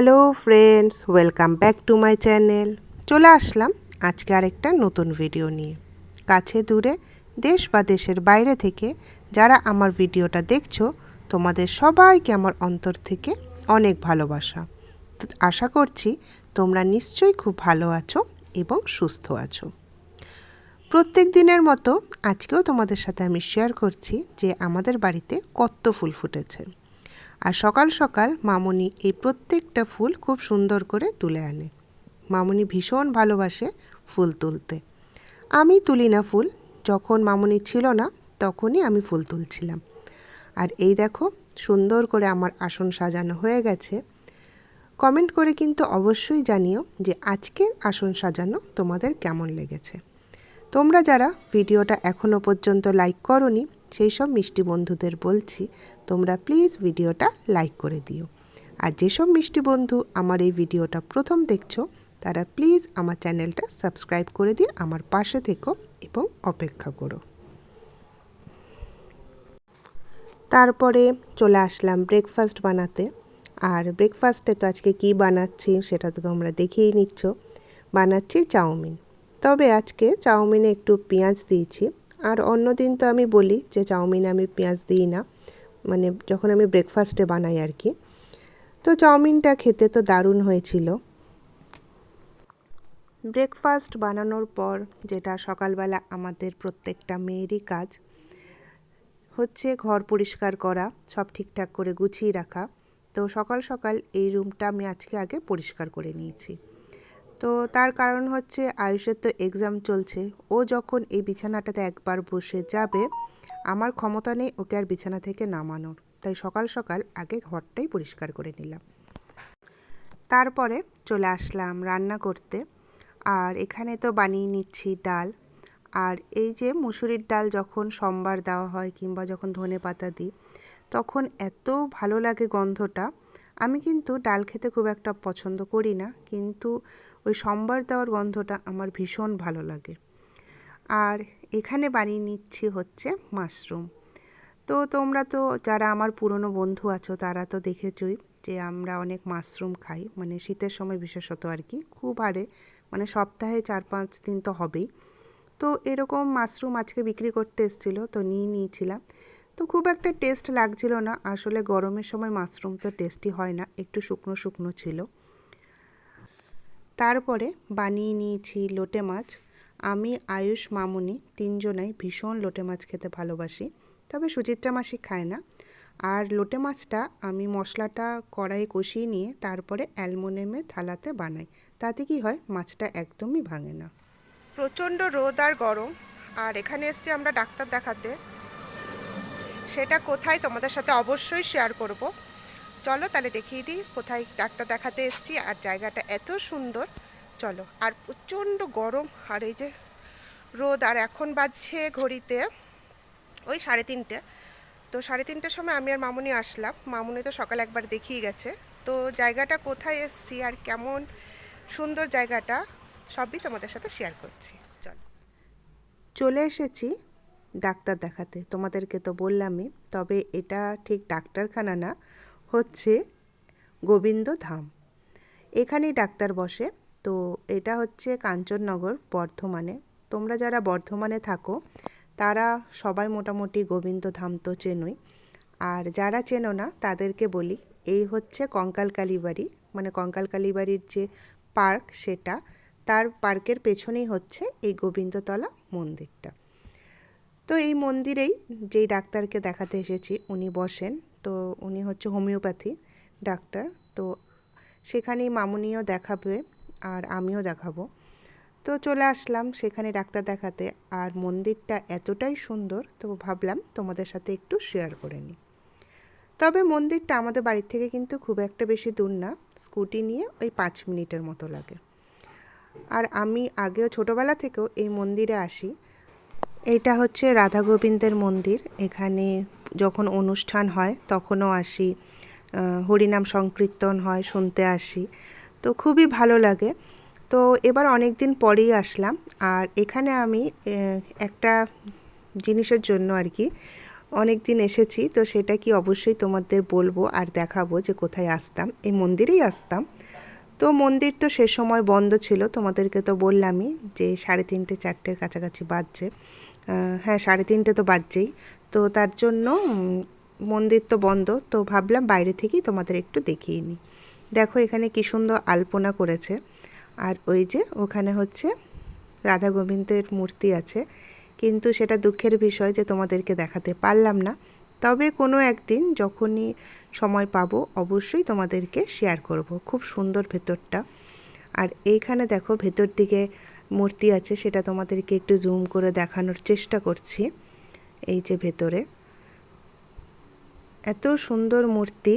Hello friends welcome back to my channel চলে আসলাম আজকে আরেকটা নতুন ভিডিও নিয়ে। কাছে দূরে, দেশ বা দেশের বাইরে থেকে যারা আমার ভিডিওটা দেখছ, তোমাদের সবাইকে আমার অন্তর থেকে অনেক ভালোবাসা। আশা করছি তোমরা নিশ্চয়ই খুব ভালো আছো এবং সুস্থ আছো। প্রত্যেক দিনের মতো আজকেও তোমাদের সাথে আমি শেয়ার করছি যে আমাদের বাড়িতে কত ফুল ফুটেছে। আর সকাল সকাল মামনি এই প্রত্যেকটা ফুল খুব সুন্দর করে তুলে আনে। মামনি ভীষণ ভালোবাসে ফুল তুলতে। আমি তুলি না ফুল, যখন মামনি ছিল না, তখনই আমি ফুল তুলছিলাম। আর এই দেখো, সুন্দর করে আমার আসন সাজানো হয়ে গেছে। কমেন্ট করে কিন্তু অবশ্যই জানিও যে আজকের আসন সাজানো তোমাদের কেমন লেগেছে। তোমরা যারা ভিডিওটা এখনও পর্যন্ত লাইক করনি সেই সব মিষ্টি বন্ধুদের বলছি, তোমরা প্লিজ ভিডিওটা লাইক করে দিও। আর যেসব মিষ্টি বন্ধু আমার এই ভিডিওটা প্রথম দেখছ, তারা প্লিজ আমার চ্যানেলটা সাবস্ক্রাইব করে দিয়ে আমার পাশে থেকো এবং অপেক্ষা করো। তারপরে চলে আসলাম ব্রেকফাস্ট বানাতে। আর ব্রেকফাস্টে তো আজকে কি বানাচ্ছি সেটা তো তোমরা দেখেই নিচ্ছ। বানাচ্ছি চাউমিন। তবে আজকে চাউমিনে একটু পেঁয়াজ দিয়েছি। আর অন্য দিন তো আমি বলি যে চাউমিনে আমি পেঁয়াজ দিই না। মানে যখন আমি ব্রেকফাস্টে বানাই আর কি। তো চাউমিনটা খেতে তো দারুণ হয়েছিল। ব্রেকফাস্ট বানানোর পর যেটা সকালবেলা আমাদের প্রত্যেকটা মেয়েরই কাজ, হচ্ছে ঘর পরিষ্কার করা, সব ঠিকঠাক করে গুছিয়ে রাখা। তো সকাল সকাল এই রুমটা আমি আজকে আগে পরিষ্কার করে নিয়েছি। তো তার কারণ হচ্ছে আয়ুষের তো এক্সাম চলছে। ও যখন এই বিছানাটাতে একবার বসে যাবে, আমার ক্ষমতা নেই ওকে আর বিছানা থেকে নামানোর। তাই সকাল সকাল আগে ঘরটাই পরিষ্কার করে নিলাম। তারপরে চলে আসলাম রান্না করতে। আর এখানে তো বানিয়ে নিচ্ছি ডাল। আর এই যে মুসুরির ডাল যখন সোমবার দেওয়া হয় কিংবা যখন ধনে পাতা দিই, তখন এত ভালো লাগে গন্ধটা। আমি কিন্তু ডাল খেতে খুব একটা পছন্দ করি না। কিন্তু ওই সম্বার দেওয়ার গন্ধটা আমার ভীষণ ভালো লাগে। আর এখানে বানিয়ে নিচ্ছি হচ্ছে মাশরুম। তো তোমরা তো যারা আমার পুরনো বন্ধু আছো, তারা তো দেখেছই যে আমরা অনেক মাশরুম খাই। মানে শীতের সময় বিশেষত আর কি। খুব হারে মানে সপ্তাহে চার পাঁচ দিন তো হবেই। তো এরকম মাশরুম আজকে বিক্রি করতে এসেছিল, তো নিয়ে নিয়েছিলাম। তো খুব একটা টেস্ট লাগছিল না। আসলে গরমের সময় মাশরুম তো টেস্টি হয় না। একটু শুকনো শুকনো ছিল। তারপরে বানিয়ে নিয়েছি লোটে মাছ। আমি, আয়ুষ, মামুনি তিনজনাই ভীষণ লোটে মাছ খেতে ভালোবাসি, তবে সুচিত্রা মাসি খায় না। আর লোটে মাছটা আমি মশলাটা কড়াইয়ে কষিয়ে নিয়ে তারপরে অ্যালমোনিয়ামের থালাতে বানাই। তাতে কি হয়, মাছটা একদমই ভাঙে না। প্রচণ্ড রোদ আর গরম। আর এখানে এসছি আমরা ডাক্তার দেখাতে। সেটা কোথায় তোমাদের সাথে অবশ্যই শেয়ার করব। চলো তাহলে দেখিয়ে দিই কোথায় ডাক্তার দেখাতে এসেছি আর জায়গাটা এত সুন্দর। চলো, আর প্রচণ্ড গরম, আর এই যে রোদ, আর এখন বাজছে ঘড়িতে ওই সাড়ে তিনটে। তো সাড়ে তিনটের সময় আমি আর মামুনি আসলাম। মামুনি তো সকালে একবার দেখিয়ে গেছে। তো জায়গাটা কোথায় এসছি আর কেমন সুন্দর জায়গাটা সবই তোমাদের সাথে শেয়ার করছি। চলো। চলে এসেছি ডাক্তার দেখাতে। তোমাদেরকে তো বললামই, তবে এটা ঠিক ডাক্তারখানা না। হচ্ছে গোবিন্দ ধাম এখানেই ডাক্তার বসে। তো এটা হচ্ছে কাঞ্চননগর বর্ধমানে। তোমরা যারা বর্ধমানে থাকো, তারা সবাই মোটামুটি গোবিন্দ ধাম তো চেনই। আর যারা চেনো না, তাদেরকে বলি, এই হচ্ছে কঙ্কাল কালীবাড়ি মানে কঙ্কাল কালীবাড়ির যে পার্ক সেটা, তার পার্কের পেছনেই হচ্ছে এই গোবিন্দতলা মন্দিরটা। তো এই মন্দিরেই যেই ডাক্তারকে দেখাতে এসেছি, উনি বসেন। তো উনি হচ্ছে হোমিওপ্যাথি ডাক্তার। তো সেখানেই মামুনিও দেখাবে আর আমিও দেখাবো। তো চলে আসলাম সেখানে ডাক্তার দেখাতে আর মন্দিরটা এতটাই সুন্দর, তো ভাবলাম তোমাদের সাথে একটু শেয়ার করে নিই। তবে মন্দিরটা আমাদের বাড়ির থেকে কিন্তু খুব একটা বেশি দূর না, স্কুটি নিয়ে ওই পাঁচ মিনিটের মতো লাগে। আর আমি আগেও ছোটোবেলা থেকেও এই মন্দিরে আসি এটা হচ্ছে রাধা গোবিন্দের মন্দির। এখানে যখন অনুষ্ঠান হয়, তখনও আসি। হরিনাম সংকীর্তন হয়, শুনতে আসি। তো খুবই ভালো লাগে। তো এবার অনেক দিন পরেই আসলাম। আর এখানে আমি একটা জিনিসের জন্য আর কি অনেক দিন এসেছি। তো সেটা কি অবশ্যই তোমাদের বলব আর দেখাবো যে কোথায় আসতাম। এই মন্দিরেই আসতাম। তো মন্দির তো সে সময় বন্ধ ছিল। তোমাদেরকে তো বললামই যে সাড়ে তিনটে, চারটের কাছাকাছি বাজছে। হ্যাঁ সাড়ে তিনটে তো বাজছেই। তো তার জন্য মন্দির তো বন্ধ, তো ভাবলাম বাইরে থেকেই তোমাদের একটু দেখিয়ে নিই। দেখো এখানে কী সুন্দর আলপনা করেছে। আর ওই যে ওখানে হচ্ছে রাধা গোবিন্দের মূর্তি আছে। কিন্তু সেটা দুঃখের বিষয় যে তোমাদেরকে দেখাতে পারলাম না। তবে কোনো একদিন যখনই সময় পাবো, অবশ্যই তোমাদেরকে শেয়ার করব। খুব সুন্দর ভেতরটা। আর এইখানে দেখো ভেতর দিকে মূর্তি আছে, সেটা তোমাদেরকে একটু জুম করে দেখানোর চেষ্টা করছি, এই যে ভেতরে। এত সুন্দর মূর্তি,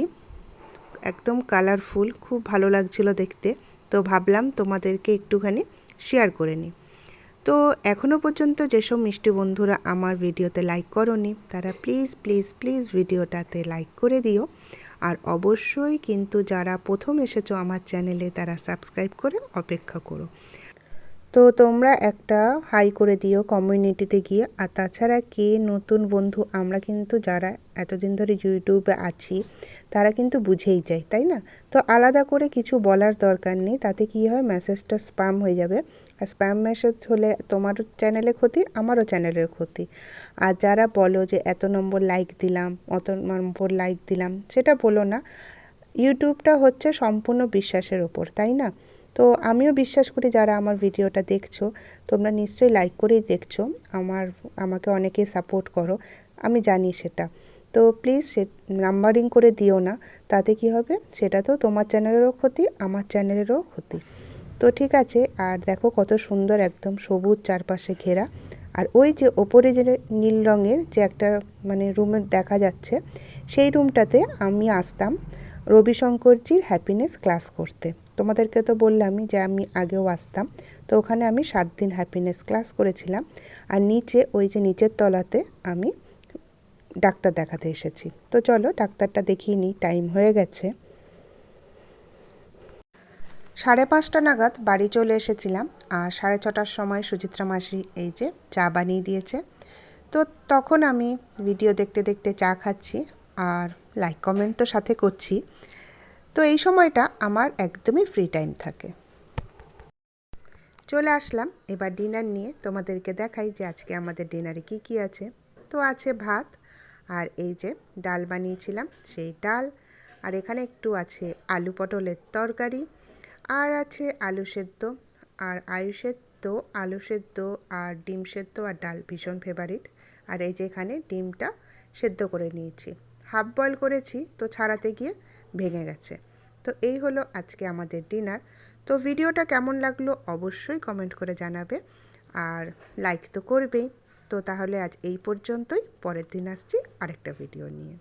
একদম কালারফুল খুব ভালো লাগছিল দেখতে। তো ভাবলাম তোমাদেরকে একটুখানি শেয়ার করে নিই। তো এখনও পর্যন্ত যেসব মিষ্টি বন্ধুরা আমার ভিডিওতে লাইক করনি, তারা প্লিজ প্লিজ প্লিজ ভিডিওটাতে লাইক করে দিও। আর অবশ্যই কিন্তু যারা প্রথম এসেছ আমার চ্যানেলে তারা সাবস্ক্রাইব করে অপেক্ষা করো। তো তোমরা একটা হাই করে দিও কমিউনিটিতে গিয়ে। আর তাছাড়া কে নতুন বন্ধু? আমরা কিন্তু যারা এতদিন ধরে ইউটিউবে আছি, তারা কিন্তু বুঝেই যায়, তাই না? তো আলাদা করে কিছু বলার দরকার নেই, তাতে কি হয়? মেসেজটা স্প্যাম হয়ে যাবে। আর স্প্যাম মেসেজ হলে তোমার চ্যানেলে ক্ষতি, আমারও চ্যানেলের ক্ষতি। আর যারা বলো যে এত নম্বর লাইক দিলাম, অত নম্বর লাইক দিলাম, সেটা বলো না। ইউটিউবটা হচ্ছে সম্পূর্ণ বিশ্বাসের ওপর, তাই না? তো আমিও বিশ্বাস করি যারা আমার ভিডিওটা দেখছ, তোমরা নিশ্চয়ই লাইক করেই দেখছ। আমার, আমাকে অনেকেই সাপোর্ট করো, আমি জানি সেটা। তো প্লিজ সে নাম্বারিং করে দিও না, তাতে কি হবে? সেটা তো তোমার চ্যানেলেরও ক্ষতি, আমার চ্যানেলেরও ক্ষতি। তো ঠিক আছে, আর দেখো কত সুন্দর একদম সবুজ চারপাশে ঘেরা। আর ওই যে ওপরে যে নীল রঙের যে একটা মানে রুমে দেখা যাচ্ছে, সেই রুমটাতে আমি আসতাম রবিশঙ্করজির হ্যাপিনেস ক্লাস করতে। তোমাদেরকে তো বললামই যে আমি আগেও আসতাম। তো ওখানে আমি সাত দিন হ্যাপিনেস ক্লাস করেছিলাম। আর নিচে, ওই যে নিচের তলাতে আমি ডাক্তার দেখাতে এসেছি। তো চলো ডাক্তারটা দেখিয়ে নিই টাইম হয়ে গেছে। সাড়ে পাঁচটা নাগাদ বাড়ি চলে এসেছিলাম। আর সাড়ে ছটার সময় সুচিত্রা মাসি এই যে চা বানিয়ে দিয়েছে। তো তখন আমি ভিডিও দেখতে দেখতে চা খাচ্ছি আর লাইক কমেন্ট তো সাথে করছি। তো এই সময়টা আমার একদমই ফ্রি টাইম থাকে। চলে আসলাম, এবার ডিনার নিয়ে তোমাদেরকে দেখাই যে আজকে আমাদের ডিনারে কি কি আছে। তো আছে ভাত, আর এই যে ডাল বানিয়েছিলাম, সেই ডাল, আর এখানে একটু আছে আলু পটলের তরকারি, আর আছে আলু সেদ্ধ, আর আয়ু সেদ্ধ, আলু সেদ্ধ, আর ডিম সেদ্ধ, আর ডাল ভীষণ ফেভারিট আর এই যে এখানে ডিমটা সেদ্ধ করে নিয়েছি। হাফ বয়েল করেছি, তো ছাড়াতে গিয়ে ভেঙে গেছে। তো এই হলো আজকে আমাদের ডিনার। তো ভিডিওটা কেমন লাগল অবশ্যই কমেন্ট করে জানাবে। আর লাইক তো করবেই। তো তাহলে আজ এই পর্যন্তই। পরের দিন আসছি আরেকটা ভিডিও নিয়ে।